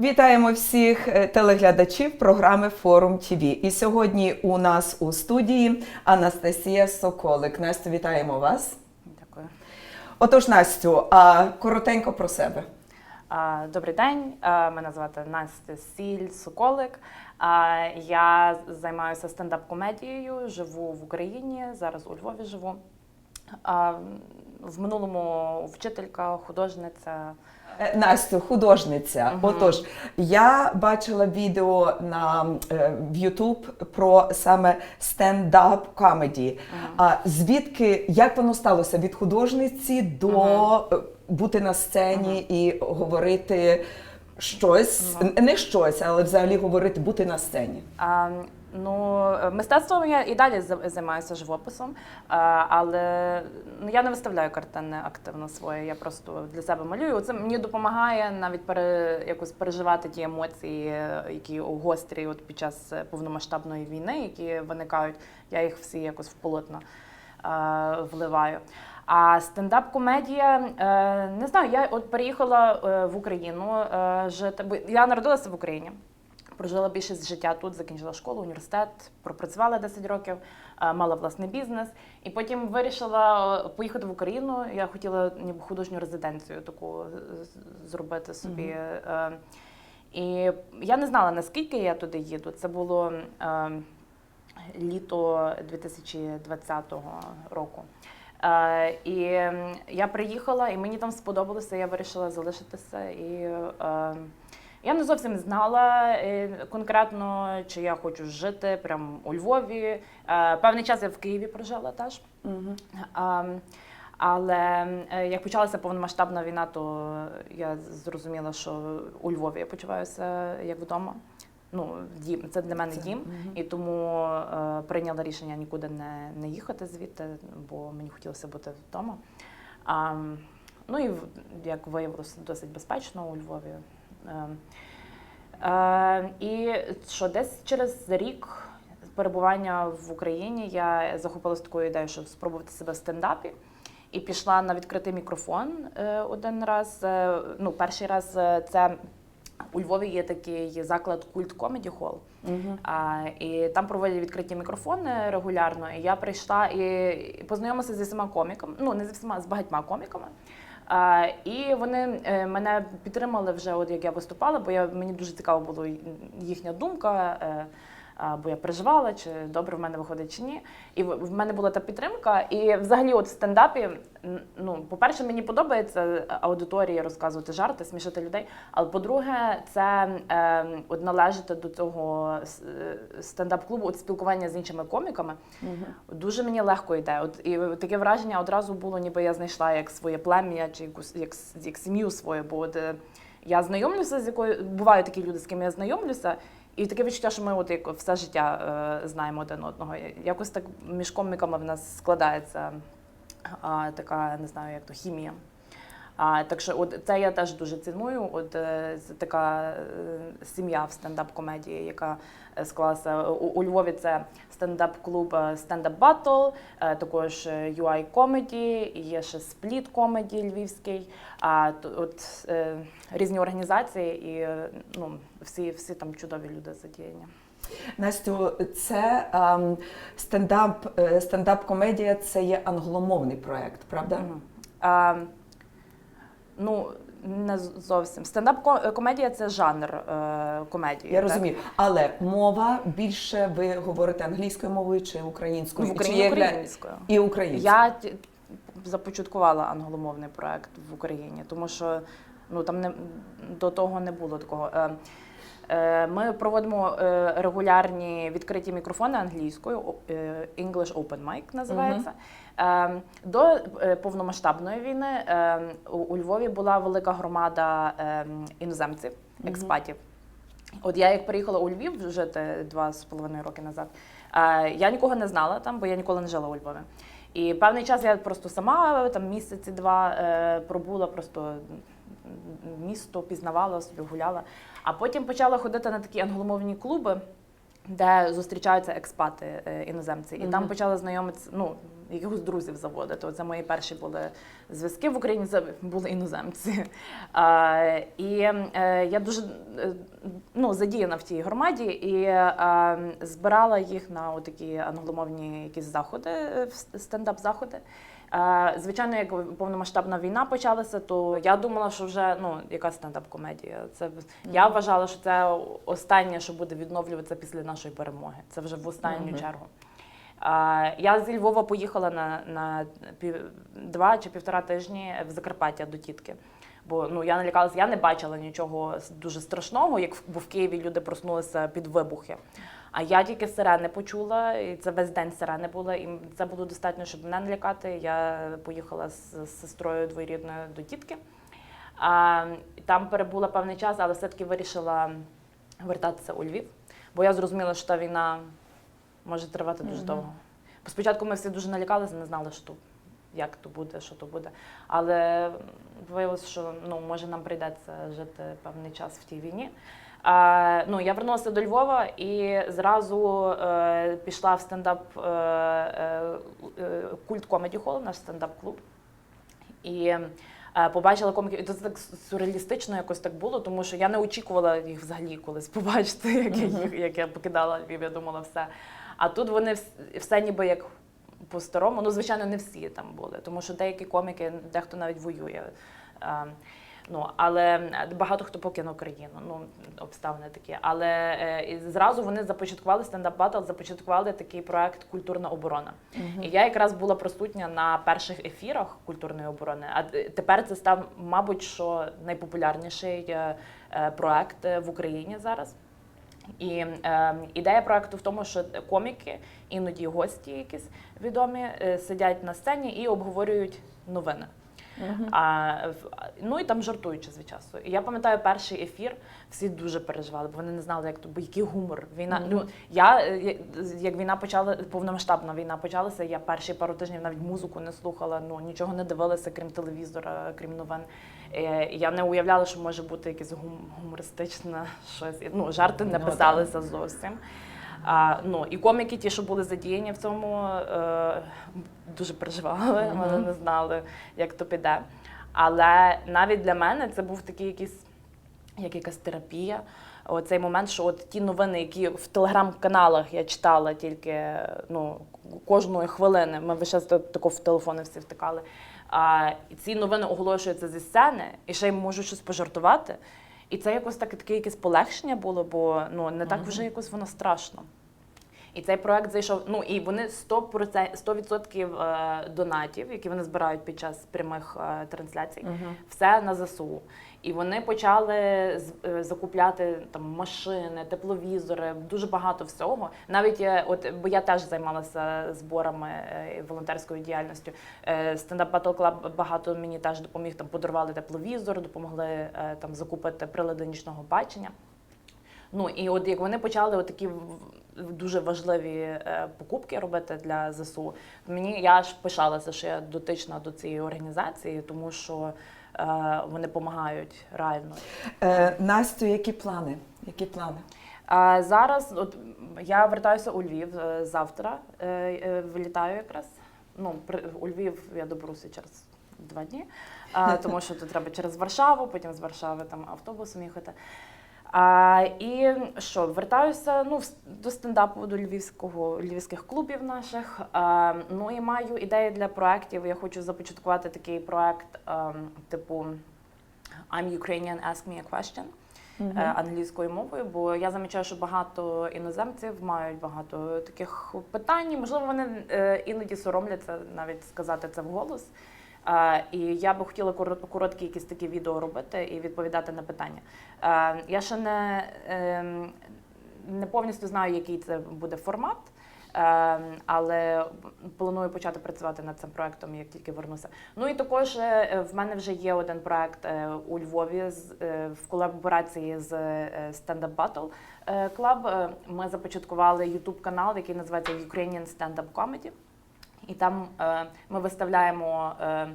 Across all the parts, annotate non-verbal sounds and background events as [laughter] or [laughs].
Вітаємо всіх е, телеглядачів програми Форум ТВ. І сьогодні у нас у студії Анастасія Соколик. Настю, вітаємо вас. Дякую. Отож, Настю, а коротенько про себе. Добрий день. Мене звати Настя Сіль Соколик. Я займаюся стендап-комедією, живу в Україні, зараз у Львові живу. В минулому вчителька, художниця. Е, Настю, художниця. Мгм. Отож, я бачила відео на е, в YouTube про саме стендап комеді. А звідки як воно сталося від художниці до е, бути на сцені і говорити щось, Мгм. не щось, але взагалі говорити, бути на сцені? А, Ну, мистецтвом я і далі займаюся живописом, але ну, я не виставляю картини активно свої. Я просто для себе малюю. Це мені допомагає навіть пере, якось переживати ті емоції, які гострі от під час повномасштабної війни, які виникають. Я їх всі якось в полотно вливаю. А стендап-комедія, е, не знаю, я от переїхала е, в Україну е, жити, я народилася в Україні. Прожила більшість життя тут, закінчила школу, університет, пропрацювала 10 років, мала власний бізнес. І потім вирішила поїхати в Україну. Я хотіла ніби художню резиденцію таку зробити собі. Е, І я не знала, наскільки я туди їду. Це було літо 2020 року. Е, І я приїхала, і мені там сподобалося, я вирішила залишитися. І е, я не зовсім знала е, конкретно, чи я хочу жити прямо у Львові. Е, Певний час я в Києві прожила теж. А, Але як почалася повномасштабна війна, то я зрозуміла, що у Львові я почуваюся як вдома. Ну, дім, це для мене Це, дім, мгм. і тому е, прийняла рішення нікуди не, не їхати звідти, бо мені хотілося бути вдома. А, ну і як виявилося, досить безпечно у Львові. Е, е, і що десь через рік перебування в Україні я захопилася такою ідеєю, щоб спробувати себе в стендапі. І пішла на відкритий мікрофон е, один раз. Е, ну, перший раз е, це у Львові є такий заклад Культ Комеді холл. А, і там проводять відкриті мікрофони регулярно. І я прийшла і, познайомилася зі всіма коміками, ну не зі всіма, з багатьма коміками. А, і вони е, мене підтримали вже, от як я виступала, бо я, мені дуже цікава була їхня думка. Е, бо я переживала, чи добре в мене виходить чи ні. І в мене була та підтримка. І взагалі, от в стендапі, ну, по-перше, мені подобається аудиторії розказувати жарти, смішити людей. Але по-друге, це е, от належати до цього е, стендап-клубу, от спілкування з іншими коміками. Дуже мені легко йде. От і таке враження одразу було, ніби я знайшла як своє плем'я чи якусь як, як сім'ю свою. Бо от, е, я знайомлюся з якою бувають такі люди, з ким я знайомлюся. І таке відчуття, що ми от як все життя е, знаємо один одного. Якось так між коміками в нас складається е, така, не знаю, як то хімія. А, так що от це я теж дуже ціную. От е, така е, сім'я в стендап-комедії, яка е, склалася у, у Львові. Це стендап-клуб Stand-Up Battle, також UI Comedy, є ще Split Comedy львівський. А от е, різні організації, і е, ну всі, всі там чудові люди задіяні. Настю, це ем, стендап, е, стендап-комедія це є англомовний проект, правда? Мгм. А, ну, не зовсім. Стендап-комедія це жанр е, комедії. Я так? розумію, але мова більше ви говорите англійською мовою чи українською? В Чи Україні є українською. І українською. Я започаткувала англомовний проект в Україні, тому що ну, там не, до того не було такого. Е, Ми проводимо е, регулярні відкриті мікрофони англійською, е, English Open Mic називається. Е, До е, повномасштабної війни е, у- Львові була велика громада е, іноземців, експатів. От я як приїхала у Львів жити два з половиною роки назад, е, я нікого не знала там, бо я ніколи не жила у Львові. І певний час я просто сама там місяці два е, пробула, просто місто пізнавала собі, гуляла. А потім почала ходити на такі англомовні клуби. де зустрічаються експати е, іноземці. І там Мгм. почали знайомитися, ну, якихось друзів заводити. Оце мої перші були зв'язки в Україні, це були іноземці. А, і е, я дуже е, ну, задіяна в тій громаді і е, збирала їх на такі англомовні якісь заходи, стендап-заходи. Е, Звичайно, як повномасштабна війна почалася, то я думала, що вже ну яка стендап-комедія. Це я вважала, що це останнє, що буде відновлюватися після нашої перемоги. Це вже в останню Мгм. чергу. Е, Я зі Львова поїхала на, на пів, два чи півтора тижні в Закарпаття до тітки. Бо ну я налякалася, я не бачила нічого дуже страшного, як бо в Києві люди проснулися під вибухи. А я тільки сирени почула, і це весь день сирени були, і це було достатньо, щоб мене налякати. Я поїхала з, з сестрою двоюрідною до тітки. А, там перебула певний час, але все-таки вирішила вертатися у Львів, бо я зрозуміла, що та війна може тривати дуже Мгм. довго. Бо спочатку ми всі дуже налякалися, не знали, що то, як то буде, що то буде. Але виявилося, що ну, може нам прийдеться жити певний час в тій війні. А, ну, я вернулася до Львова і зразу е, пішла в стендап е, е, культ Comedy Hall, наш стендап-клуб. І е, побачила коміків. І це так сюрреалістично якось так було, тому що я не очікувала їх взагалі колись побачити, як, я, їх, як я покидала Львів, я думала все. А тут вони вс- все ніби як по-старому. Ну, звичайно, не всі там були, тому що деякі коміки, дехто навіть воює. Е, Ну, але багато хто покинув країну, ну обставини такі. Але е, зразу вони започаткували стендап батл, започаткували такий проект Культурна оборона. І я якраз була присутня на перших ефірах культурної оборони. А тепер це став, мабуть, що найпопулярніший е, е, проект в Україні зараз. І е, ідея проекту в тому, що коміки, іноді гості якісь відомі, е, сидять на сцені і обговорюють новини. А, ну і там жартують час від часу. І я пам'ятаю перший ефір, всі дуже переживали, бо вони не знали, як то, бо який гумор. Війна. Мгм. Ну я е, я- як війна почала, повномасштабна війна почалася. Я перші пару тижнів навіть музику не слухала, ну нічого не дивилася, крім телевізора, крім новин. Е, Я не уявляла, що може бути якесь гум- гумористичне щось. Ну жарти не Ну, писалися зовсім. А, ну, і коміки, ті, що були задіяні в цьому, е, дуже переживали, Мгм. вони не знали, як то піде. Але навіть для мене це був такий якийсь, як якась терапія. Оцей момент, що от ті новини, які в телеграм-каналах я читала тільки ну, кожної хвилини, ми весь час тако в телефони всі втикали. А і ці новини оголошуються зі сцени, і ще й можуть щось пожартувати. І це якось таке таке якесь полегшення було, бо ну, не так вже якось воно страшно. І цей проект зайшов. Ну і вони 100%, 100% е, донатів, які вони збирають під час прямих е, трансляцій, все на ЗСУ. І вони почали е, закупляти там машини, тепловізори, дуже багато всього. Навіть е, от бо я теж займалася зборами е, волонтерською діяльністю. Стендап Battle Club багато мені теж допоміг. Там подарували тепловізор, допомогли там закупити прилади нічного бачення. Ну і от як вони почали такі дуже важливі покупки робити для ЗСУ, мені я ж пишалася, що я дотична до цієї організації, тому що вони допомагають реально. Е, Настю, які плани? Які плани? А зараз от я вертаюся у Львів е, завтра. е, е, Вилітаю якраз. Ну, при, у Львів я доберуся через два дні, а, [laughs] тому що тут треба через Варшаву, потім з Варшави там автобусом їхати. А, і що, вертаюся ну, до стендапу, до львівського, львівських клубів наших. А, ну і маю ідеї для проєктів. Я хочу започаткувати такий проєкт, ем, типу I'm Ukrainian, Ask Me a Question е, англійською мовою, бо я замічаю, що багато іноземців мають багато таких питань. Можливо, вони е, іноді соромляться навіть сказати це вголос. І я би хотіла корот- короткі якісь такі відео робити і відповідати на питання. Я ще не, ем, не повністю знаю, який це буде формат. Е, Але планую почати працювати над цим проектом, як тільки вернуся. Ну і також е, в мене вже є один проект е, у Львові е, в колаборації з е, Stand Up Battle Club. Ми започаткували youtube канал, який називається Ukrainian Stand Up Comedy. І там е, ми виставляємо е,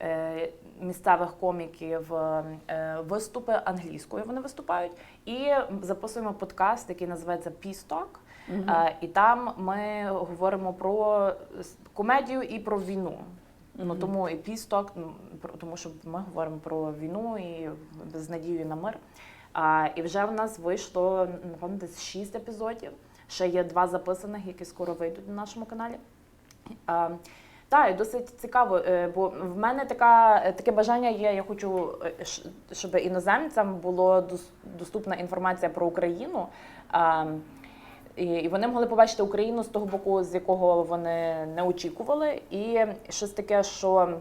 е, місцевих коміків виступи англійською. Вони виступають, і записуємо подкаст, який називається Talk. Е, І там ми говоримо про комедію і про війну. Ну тому і пісток, тому що ми говоримо про війну і з надією на мир. А, і вже в нас вийшло напевно десь шість епізодів. Ще є два записаних, які скоро вийдуть на нашому каналі. Так, досить цікаво, е, бо в мене така, е, таке бажання є. Я хочу, е, щоб іноземцям була доступна інформація про Україну. І, вони могли побачити Україну з того боку, з якого вони не очікували, і щось таке, що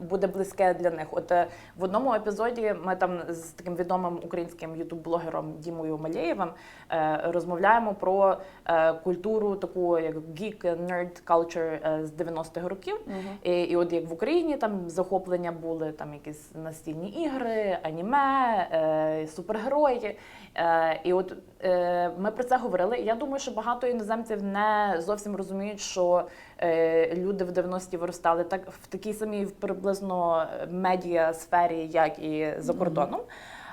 буде близьке для них. От е, в одному епізоді ми там з таким відомим українським ютуб-блогером Дімою Малєєвим е, розмовляємо про е, культуру таку як geek, nerd culture з 90-х років. І, і от як в Україні там захоплення були там якісь настільні ігри, аніме, супергерої. І от ми про це говорили. Я думаю, що багато іноземців не зовсім розуміють, що люди в 90-ті виростали так в такій самій приблизно медіа сфері, як і за кордоном.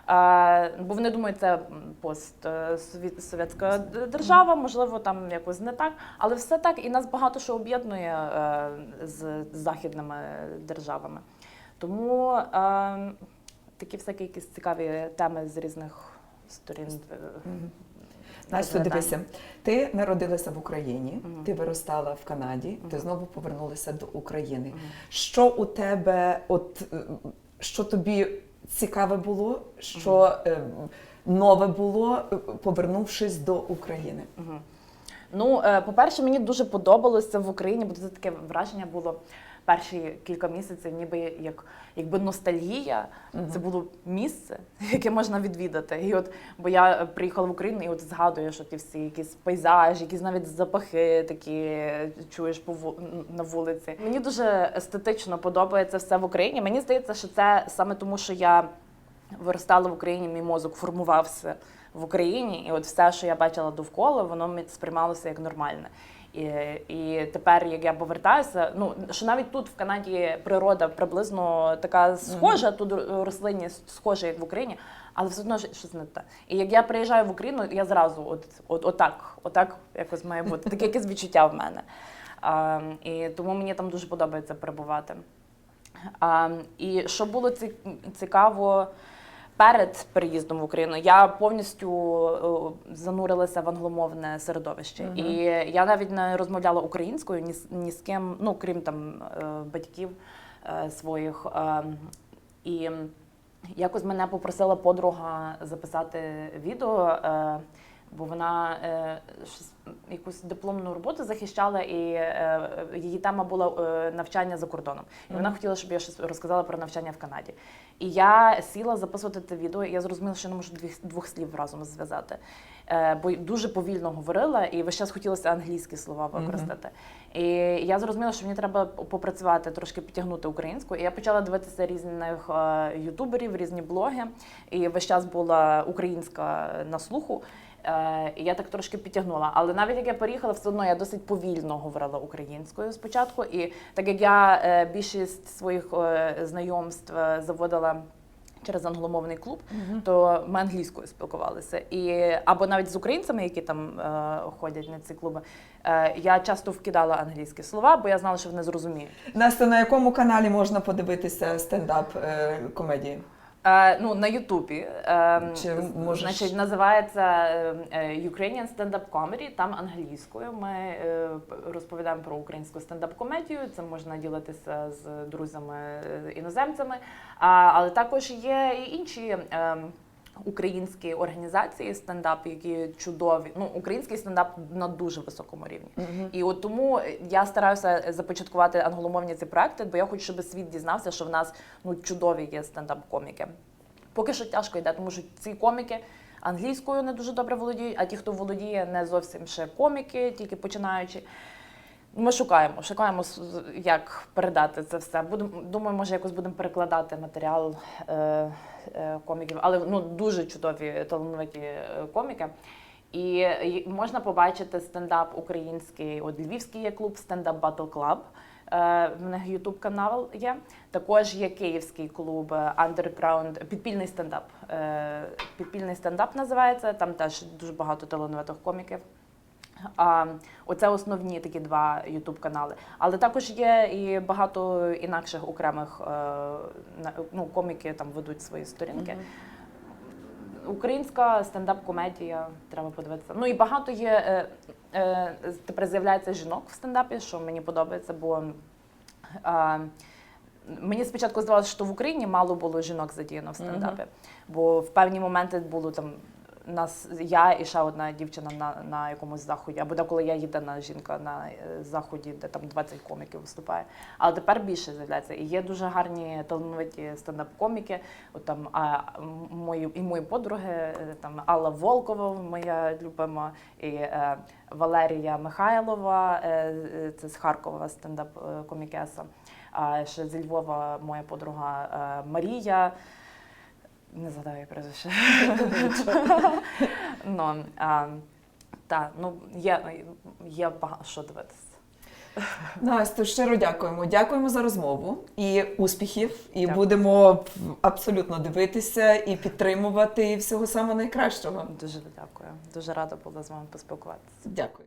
Е, бо вони думають, це постсовєтська держава, можливо, там якось не так, але все так, і нас багато що об'єднує е, з західними державами. Тому е, такі всякі якісь цікаві теми з різних сторін. Розглядання. дивися, ти народилася в Україні, Мгм. ти виростала в Канаді, ти знову повернулася до України. Мгм. Що у тебе, от е, що тобі цікаве було, що е, нове було, е, повернувшись до України? Мгм. Ну, по-перше, мені дуже подобалося в Україні, бо це таке враження було перші кілька місяців, ніби як якби ностальгія. Це було місце, [laughs] яке можна відвідати. І от, бо я е, приїхала в Україну і от згадую, що ті всі якісь пейзажі, якісь навіть запахи такі чуєш по на вулиці. Мені дуже естетично подобається все в Україні. Мені здається, що це саме тому, що я виростала в Україні, мій мозок формувався в Україні, і от все, що я бачила довкола, воно сприймалося як нормальне. І, і тепер, як я повертаюся, ну що навіть тут в Канаді природа приблизно така схожа, тут рослинність схожа, як в Україні, але все одно щось не те. І як я приїжджаю в Україну, я зразу от, от, отак, отак якось має бути. Таке якесь відчуття в мене. А, і тому мені там дуже подобається перебувати. А, і що було цікаво перед переїздом в Україну, я повністю е, занурилася в англомовне середовище. Мгм. І я навіть не розмовляла українською ні, ні з ким, ну крім там е, батьків е, своїх. І якось мене попросила подруга записати відео. Е, Бо вона е, якусь дипломну роботу захищала, і е, її тема була е, навчання за кордоном. І вона хотіла, щоб я щось розказала про навчання в Канаді. І я сіла записувати це відео, і я зрозуміла, що я не можу двох, двох слів разом зв'язати. Е, бо дуже повільно говорила, і весь час хотілося англійські слова використати. І я зрозуміла, що мені треба попрацювати, трошки підтягнути українську. І я почала дивитися різних е, ютуберів, різні блоги. І весь час була українська на слуху. Е, я так трошки підтягнула. Але навіть як я переїхала, все одно я досить повільно говорила українською спочатку. І так як я е, більшість своїх е, знайомств заводила. Через англомовний клуб, то ми англійською спілкувалися. І або навіть з українцями, які там е, ходять на ці клуби, е, я часто вкидала англійські слова, бо я знала, що вони зрозуміють. Настя, на якому каналі можна подивитися стендап е, комедії? Е, ну, на Ютубі. Е, Чи можеш- Значить, називається е, Ukrainian Stand-Up Comedy, там англійською. Ми е, розповідаємо про українську стендап-комедію. Це можна ділитися з друзями-іноземцями. А, але також є і інші. Е, Українські організації стендап, які чудові. Ну, український стендап на дуже високому рівні. І от тому я стараюся започаткувати англомовні ці проекти, бо я хочу, щоб світ дізнався, що в нас ну чудові є стендап-коміки. Поки що тяжко йде, тому що ці коміки англійською не дуже добре володіють, а ті, хто володіє, не зовсім ще коміки, тільки починаючи. Ми шукаємо, шукаємо, як передати це все. Будемо, думаю, може якось будемо перекладати матеріал е, е, коміків, але ну дуже чудові талановиті е, коміки. І, можна побачити стендап український. От Львівський є клуб стендап Battle Club. Е, В них Ютуб канал є. Також є київський клуб е, Underground, підпільний стендап. Підпільний стендап називається. Там теж дуже багато талановитих коміків. А, оце основні такі два ютуб канали. Але також є і багато інакших окремих е, ну, коміки там ведуть свої сторінки. Українська стендап-комедія, треба подивитися. Ну і багато є. Е, е, тепер з'являється жінок в стендапі, що мені подобається, бо мені спочатку здавалося, що в Україні мало було жінок задіяно в стендапі, бо в певні моменти було там. Нас я і ще одна дівчина на, на якомусь заході, або деколи я єдина жінка на е, заході, де там 20 коміків виступає. Але тепер більше з'являється. І є дуже гарні талановиті стендап-коміки. От там а, мої і мої подруги, е, там Алла Волкова, моя любима, і е, Валерія Михайлова, е, е, це з Харкова стендап-комікеса. А ще зі Львова моя подруга е, Марія. Не згадаю її прізвище. ну, а, та, ну, є, є багато що дивитися. Настю, щиро дякуємо. Дякуємо за розмову і успіхів. І Дякую. будемо абсолютно дивитися і підтримувати і всього самого найкращого. Дуже дякую. Дуже рада була з вами поспілкуватися. Дякую.